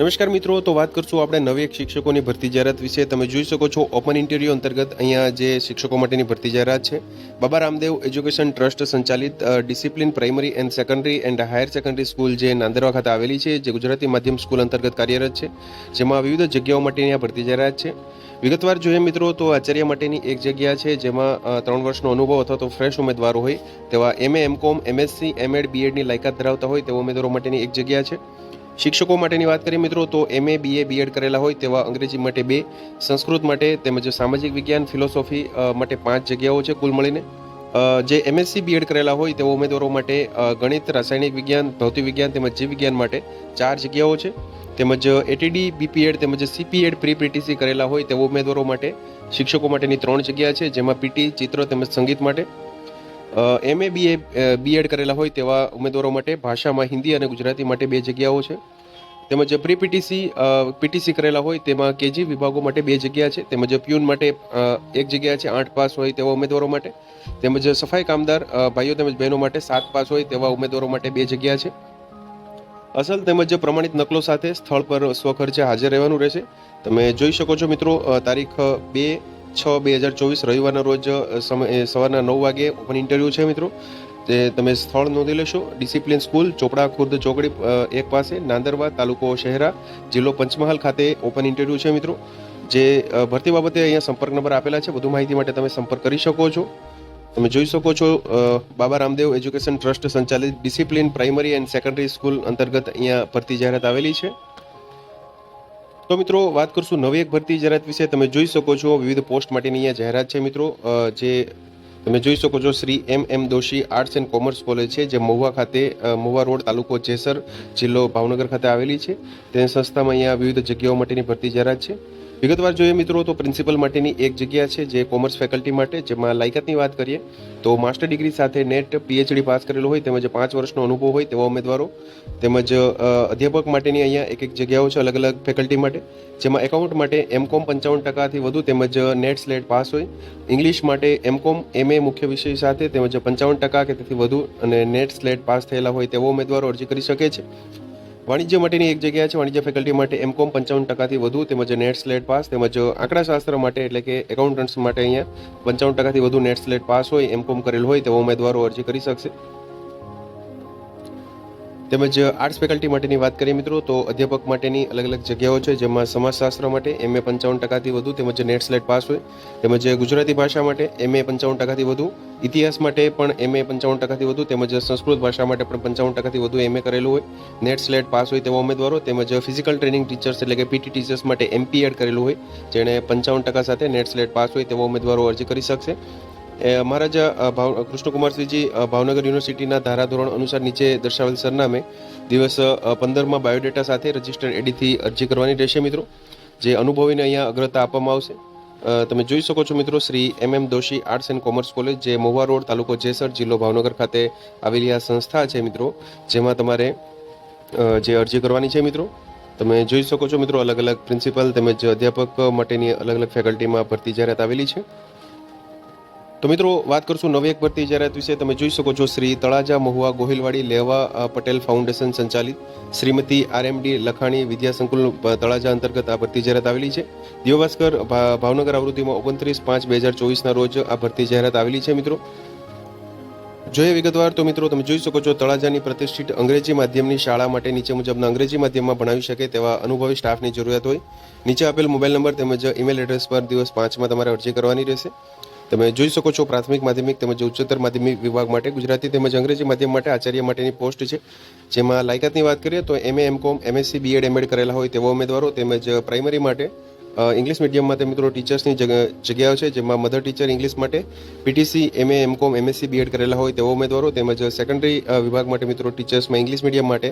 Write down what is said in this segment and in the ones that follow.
નમસ્કાર મિત્રો, તો વાત કરશું આપણે નવી એક શિક્ષકોની ભરતી જાહેરાત વિશે. તમે જોઈ શકો છો ઓપન ઇન્ટરવ્યૂ અંતર્ગત અહીંયા જે શિક્ષકો માટેની ભરતી જાહેરાત છે. બાબા રામદેવ એજ્યુકેશન ટ્રસ્ટ સંચાલિત discipline primary and secondary and higher secondary school જે નાંદરવા ખાતે આવેલી છે, જે ગુજરાતી માધ્યમ સ્કૂલ અંતર્ગત કાર્યરત છે. જેમાં વિવિધ જગ્યાઓ માટેની આ ભરતી જાહેરાત છે. વિગતવાર જોઈએ મિત્રો, તો આચાર્ય માટેની એક જગ્યા છે, જેમાં ત્રણ વર્ષનો અનુભવ અથવા તો ફ્રેશ ઉમેદવારો હોય તેવા એમએ એમકોમ એમએસસી એમએડ બીએડની લાયકાત ધરાવતા હોય તેવા ઉમેદવારો માટેની એક જગ્યા છે. શિક્ષકો માટેની વાત કરીએ મિત્રો, તો એમએ બીએ બીએડ કરેલા હોય તેવા અંગ્રેજી માટે બે, સંસ્કૃત માટે તેમજ સામાજિક વિજ્ઞાન ફિલોસોફી માટે પાંચ જગ્યાઓ છે કુલ મળીને. જે એમએસસી બીએડ કરેલા હોય તેવા ઉમેદવારો માટે ગણિત, રાસાયણિક વિજ્ઞાન, ભૌતિક વિજ્ઞાન તેમજ જીવ વિજ્ઞાન માટે ચાર જગ્યાઓ છે. તેમજ એટીડી બીપીએડ તેમજ સીપીએડ પ્રી પીટીસી કરેલા હોય તેવા ઉમેદવારો માટે શિક્ષકો માટેની ત્રણ જગ્યા છે, જેમાં પીટી ચિત્ર તેમજ સંગીત માટે. એમએ બીએ બીએડ કરેલા હોય તેવા ઉમેદવારો માટે ભાષામાં હિન્દી અને ગુજરાતી માટે બે જગ્યાઓ છે. તેમજ પ્રી પીટીસી પીટીસી કરેલા હોય તેમાં કેજી વિભાગો માટે બે જગ્યા છે. તેમજ પ્યુન માટે એક જગ્યા છે, આઠ પાસ હોય તેવા ઉમેદવારો માટે. તેમજ સફાઈ કામદાર ભાઈઓ તેમજ બહેનો માટે સાત પાસ હોય તેવા ઉમેદવારો માટે બે જગ્યા છે. અસલ તેમજ પ્રમાણિત નકલો સાથે સ્થળ પર સ્વખર્ચે હાજર રહેવાનું રહેશે. તમે જોઈ શકો છો મિત્રો તારીખ બે છ બે હજાર ચોવીસ રવિવારના રોજ સમય સવારના નવ વાગે ઓપન ઇન્ટરવ્યૂ છે મિત્રો. તે તમે સ્થળ નોંધી લેશો. ડિસિપ્લિન સ્કૂલ ચોપડા, ખુર્દ, ચોકડી એક પાસે, નાંદરવા, તાલુકો શહેરા, જિલ્લો પંચમહાલ ખાતે ઓપન ઇન્ટરવ્યૂ છે મિત્રો. જે ભરતી બાબતે અહીંયા સંપર્ક નંબર આપેલા છે. વધુ માહિતી માટે તમે સંપર્ક કરી શકો છો. તમે જોઈ શકો છો બાબા રામદેવ એજ્યુકેશન ટ્રસ્ટ સંચાલિત discipline primary and secondary school અંતર્ગત અહીંયા ભરતી જાહેરાત આવેલી છે. તો મિત્રો, વાત કરશું નવી એક ભરતી જાહેરાત વિશે. તમે જોઈ શકો છો વિવિધ પોસ્ટ માટેની અહીંયા જાહેરાત છે મિત્રો. જે તમે જોઈ શકો છો Shri M M Doshi arts and commerce college છે, જે મહુવા ખાતે મહુવા રોડ તાલુકો જેસર જિલ્લો ભાવનગર ખાતે આવેલી છે. તે સંસ્થામાં અહીંયા વિવિધ જગ્યાઓ માટેની ભરતી જાહેરાત છે. વિગતવાર જોઈએ મિત્રો, તો પ્રિન્સિપલ માટેની એક જગ્યા છે જે કોમર્સ ફેકલ્ટી માટે, જેમાં લાયકાતની વાત કરીએ, તો માસ્ટર ડિગ્રી સાથે નેટ પીએચડી પાસ કરેલો હોય, તેમજ પાંચ વર્ષનો અનુભવ હોય તેવા ઉમેદવારો, તેમજ અધ્યાપક માટેની અહીંયા એક એક જગ્યાઓ છે અલગ અલગ ફેકલ્ટી માટે, જેમાં એકાઉન્ટ માટે એમકોમ પંચાવન ટકાથી વધુ તેમજ નેટ સ્લેટ પાસ હોય. ઇંગ્લિશ માટે એમકોમ એમએ મુખ્ય વિષય સાથે તેમજ પંચાવન ટકા કે તેથી વધુ અને નેટ સ્લેટ પાસ થયેલા હોય તેવો ઉમેદવારો અરજી કરી શકે છે. વાણિજ્ય માટેની એક જગ્યા છે, વાણિજ્ય ફેકલ્ટી માટે એમકોમ પંચાવન ટકાથી વધુ, તેમજ નેટ સ્લેટ પાસ તેમજ આંકડાશાસ્ત્ર માટે એટલે કે એકાઉન્ટન્ટ્સ માટે અહીંયા પંચાવન ટકાથી વધુ નેટ સ્લેટ પાસ હોય એમકોમ કરેલ હોય તેવા ઉમેદવારો અરજી કરી શકશે. તેમજ આર્ટ્સ ફેકલ્ટી માટેની વાત કરીએ મિત્રો, તો અધ્યાપક માટેની અલગ અલગ જગ્યાઓ છે, જેમાં સમાજશાસ્ત્ર માટે એમએ પંચાવન ટકાથી વધુ તેમજ નેટ સ્લેટ પાસ હોય. તેમજ ગુજરાતી ભાષા માટે એમએ પંચાવન ટકાથી વધુ. ઇતિહાસ માટે પણ એમએ પંચાવન ટકાથી વધુ. તેમજ સંસ્કૃત ભાષા માટે પણ પંચાવન ટકાથી વધુ એમએ કરેલું હોય. નેટ સ્લેટ પાસ હોય તેવા ઉમેદવારો તેમજ ફિઝિકલ ટ્રેનિંગ ટીચર્સ એટલે કે પીટી ટીચર્સ માટે એમપી એડ કરેલું હોય, જેણે પંચાવન ટકા સાથે નેટ સ્લેટ પાસ હોય તેવા ઉમેદવારો અરજી કરી શકશે. એ અમારા જ ભાવ કૃષ્ણકુમારસિંહજી ભાવનગર યુનિવર્સિટીના ધારાધોરણ અનુસાર નીચે દર્શાવેલ સરનામે દિવસ પંદરમાં બાયોડેટા સાથે રજિસ્ટર્ડ એડીથી અરજી કરવાની રહેશે મિત્રો, જે અનુભવીને અહીંયા અગ્રતા આપવામાં આવશે. તમે જોઈ શકો છો મિત્રો, Shri M M Doshi arts and commerce college, જે મહુવા રોડ, તાલુકો જેસર, જિલ્લો ભાવનગર ખાતે આવેલી આ સંસ્થા છે મિત્રો, જેમાં તમારે જે અરજી કરવાની છે મિત્રો, તમે જોઈ શકો છો મિત્રો અલગ અલગ પ્રિન્સિપલ તેમજ અધ્યાપક માટેની અલગ અલગ ફેકલ્ટીમાં ભરતી જાહેરાત આવેલી છે. તો મિત્રો, વાત કરશું નવી એક ભરતી જાહેરાત વિશે. તમે જોઈ શકો છો, શ્રી તળાજા મહુવા ગોહિલવાડી લેવા પટેલ ફાઉન્ડેશન સંચાલિત. શ્રીમતી આરએમડી લખાણી વિદ્યા સંકુલ તળાજા અંતર્ગત આ ભરતી જાહેરાત આવેલી છે. દિવ્યભાસ્કર ભા- ભાવનગર આવૃત્તિમાં ઓગણત્રીસ પાંચ બે હજાર ચોવીસના રોજ આ ભરતી જાહેરાત આવેલી છે, મિત્રો. જોઈએ વિગતવાર તો મિત્રો, તમે જોઈ શકો છો, તળાજાની પ્રતિષ્ઠિત અંગ્રેજી માધ્યમની શાળા માટે નીચે મુજબના અંગ્રેજી માધ્યમમાં ભણાવી શકે તેવા અનુભવી સ્ટાફની જરૂરિયાત હોય. નીચે આપેલ મોબાઈલ નંબર તેમજ ઈમેલ એડ્રેસ પર દિવસ પાંચમાં તમારે અરજી કરવાની રહેશે. તમે જોઈ શકો છો પ્રાથમિક માધ્યમિક તેમજ ઉચ્ચતર માધ્યમિક વિભાગ માટે ગુજરાતી તેમજ અંગ્રેજી માધ્યમ માટે આચાર્ય માટેની પોસ્ટ છે. જેમાં લાયકાતની વાત કરીએ તો MA MCom MSc BEd MEd કરેલા હોય તેવા ઉમેદવારો તેમજ પ્રાઇમરી માટે ઇંગ્લિશ મીડિયમમાં તે મિત્રો ટીચર્સની જગ- જગ્યાઓ છે, જેમાં મધર ટીચર ઇંગ્લિશ માટે PTC MA MCom MSc BEd કરેલા હોય તેવા ઉમેદવારો તેમજ સેકન્ડરી વિભાગ માટે મિત્રો ટીચર્સમાં ઇંગ્લિશ મીડિયમ માટે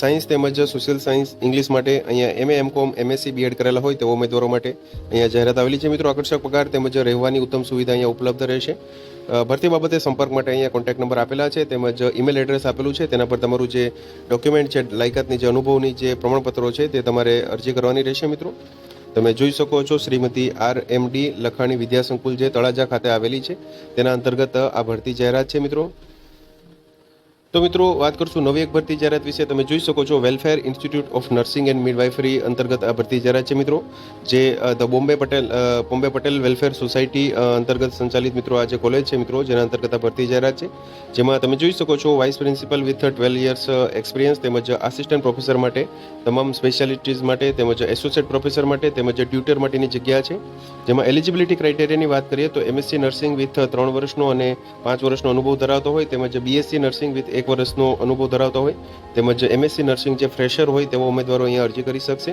સાયન્સ તેમજ સોશિયલ સાયન્સ ઇંગ્લિશ માટે અહીંયા એમએ, એમ કોમ, એમએસસી બીએડ કરેલા હોય તેવા ઉમેદવારો માટે અહીંયા જાહેરાત આવેલી છે. મિત્રો, આકર્ષક પગાર તેમજ રહેવાની ઉત્તમ સુવિધા અહીંયા ઉપલબ્ધ રહેશે. ભરતી બાબતે સંપર્ક માટે અહીંયા કોન્ટેક્ટ નંબર આપેલા છે તેમજ ઈમેલ એડ્રેસ આપેલું છે. તેના પર તમારું જે ડોક્યુમેન્ટ છે, લાયકાતની જે અનુભવની જે પ્રમાણપત્રો છે તે તમારે અરજી કરવાની રહેશે, મિત્રો. તમે જોઈ શકો છો Shrimati R M D Lakhani Vidyasankul જે તળાજા ખાતે આવેલી છે. તેના અંતર્ગત આ ભરતી જાહેરાત છે, મિત્રો. તો મિત્રો, વાત કરશું નવી એક ભરતી જાહેરાત વિશે. તમે જોઈ શકો છો welfare institute of nursing and midwifery અંતર્ગત આ ભરતી જાહેરાત છે મિત્રો, જે the Bombay Patel Bombay Patel welfare society અંતર્ગત સંચાલિત મિત્રો આ જે કોલેજ છે મિત્રો, જેના અંતર્ગત આ ભરતી જાહેરાત છે. જેમાં તમે જોઈ શકો છો vice principal with twelve years experience તેમજ આસિસ્ટન્ટ પ્રોફેસર માટે, તમામ સ્પેશિયાલિટીઝ માટે, તેમજ એસોસિએટ પ્રોફેસર માટે, તેમજ ટ્યુટર માટેની જગ્યા છે. જેમાં એલિજિબિલિટી ક્રાઇટેરિયાની વાત કરીએ તો એમએસસી નર્સિંગ વિથ ત્રણ વર્ષનો અને પાંચ વર્ષનો અનુભવ ધરાવતો હોય, તેમજ બીએસસી નર્સિંગ વિથ એક વર્ષનો અનુભવ ધરાવતો હોય, તેમજ એમએસસી નર્સિંગ જે ફ્રેશર હોય તેવા ઉમેદવારો અહીંયા અરજી કરી શકશે.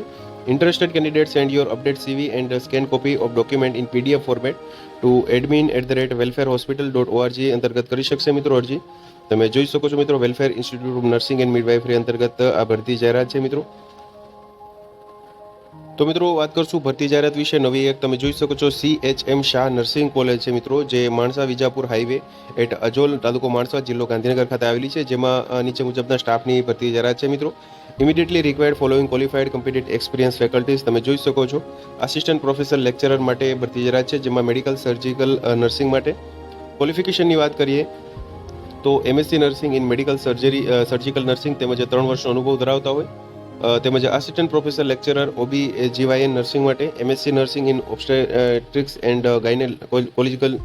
Interested candidate send your update CV and scan copy of document in PDF format to admin at the rate welfare hospital dot ORG અંતર્ગત કરી શકશે મિત્રો અરજી. તમે જોઈ શકો છો મિત્રો welfare institute of nursing and midwifery અંતર્ગત આ ભરતી જાહેરાત છે મિત્રો. તો મિત્રો વાત કરશું ભરતી જાહેરાત વિશે. નવી એક તમે જોઈ શકો છો C H M Shah nursing college છે મિત્રો, જે માણસા વિજાપુર હાઈવે એટ અજોલ તાલુકો માણસા જિલ્લો ગાંધીનગર ખાતે આવેલી છે, જેમાં નીચે મુજબના સ્ટાફની ભરતી જાહેરાત છે મિત્રો. Immediately required following qualified competed experience faculties તમે જોઈ શકો છો. આસિસ્ટન્ટ પ્રોફેસર લેક્ચરર માટે ભરતી જાહેરાત છે, જેમાં મેડિકલ સર્જિકલ નર્સિંગ માટે. ક્વોલિફિકેશનની વાત કરીએ તો MSc nursing in medical surgery surgical nursing તેમજ ત્રણ વર્ષનો અનુભવ ધરાવતા હોય. તેમજ assistant professor lecturer OB GYN nursing માટે MSc nursing in obstetrics and gynaecological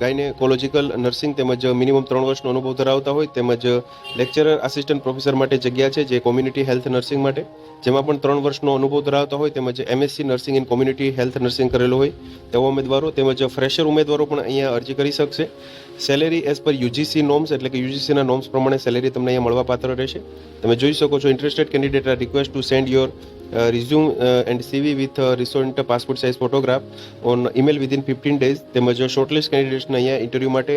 gynaecological nursing તેમજ મિનિમમ ત્રણ વર્ષનો અનુભવ ધરાવતા હોય તેમજ લેક્ચરર, આસિસ્ટન્ટ પ્રોફેસર માટે જગ્યા છે જે કોમ્યુનિટી હેલ્થ નર્સિંગ માટે. જેમાં પણ ત્રણ વર્ષનો અનુભવ ધરાવતા હોય તેમજ MSc nursing in community health nursing કરેલો હોય તેવા ઉમેદવારો તેમજ ફ્રેશર ઉમેદવારો પણ અહીંયા અરજી કરી શકશે. Salary as per UGC norms એટલે કે યુજીસીના નોમ્સ પ્રમાણે સેલેરી તમને અહીંયા મળવા પાત્ર રહેશે. તમે જોઈ શકો છો interested candidate are request to send your resume and CV with recent passport size photograph on email within fifteen days તેમજ શોર્ટલિસ્ટ કેન્ડિડેટ્સને અહીંયા ઇન્ટરવ્યૂ માટે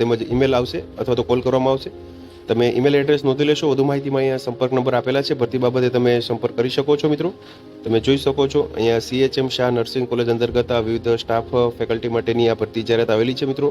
તેમજ ઈમેલ આવશે અથવા તો કોલ કરવામાં આવશે. તમે ઈમેલ એડ્રેસ નોંધી લેશો, વધુ માહિતીમાં અહીંયા સંપર્ક નંબર આપેલા છે. ભરતી બાબતે તમે સંપર્ક કરી શકો છો, મિત્રો. તમે જોઈ શકો છો, અહીંયા સીએચએમ શાહ નર્સિંગ કોલેજ અંતર્ગત આ વિવિધ સ્ટાફ ફેકલ્ટી માટેની આ ભરતી જાહેરાત આવેલી છે, મિત્રો.